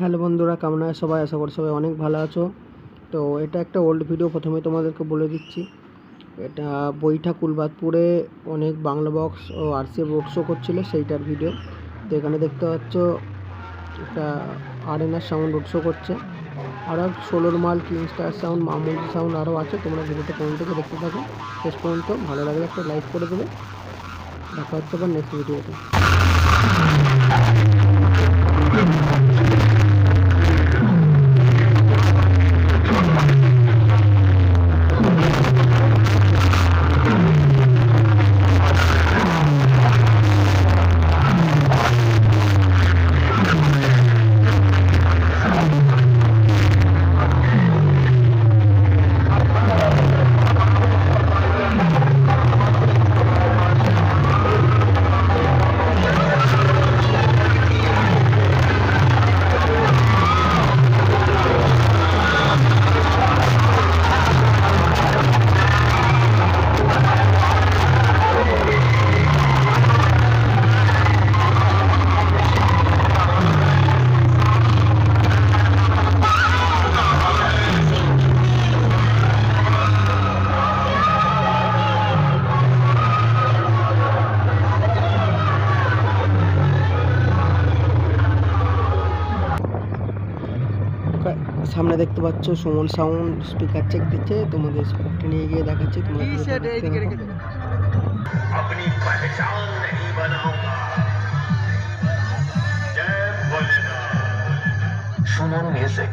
Hello বন্ধুরা, কেমন আছে? সবাই আশা করি সবাই অনেক ভালো আছো। তো এটা একটা ওল্ড ভিডিও প্রথমে তোমাদেরকে বলে দিচ্ছি। এটা বইঠা কুলবাদপুরে অনেক বাংলা বক্স ও আরসি রোড শো করছিল, সেইটার ভিডিও তো এখানে দেখতে পাচ্ছ, একটা আরেনার সাউন্ড রোড শো করছে। আরও ষোলোর মাল king star sound Mamun sound আরও আছে, তোমরা ভিডিওটা কোন থেকে দেখতে থাকো, শেষ পর্যন্ত ভালো লাগলে একটা লাইক করে দেবে। দেখা হচ্ছে আবার নেক্সট ভিডিওতে সামনে দেখতে পাচ্ছ সুমন সাউন্ড স্পিকার চেক দিচ্ছে তোমাদের স্পিকারটা নিয়ে গিয়ে দেখাচ্ছি তোমরা ভিডিওটা দেখতে থাকো। अपनी पहचान नहीं बनाऊंगा जय भोलेनाथ सुमन music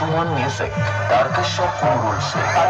Suman Music, Darkesha Purul Singh.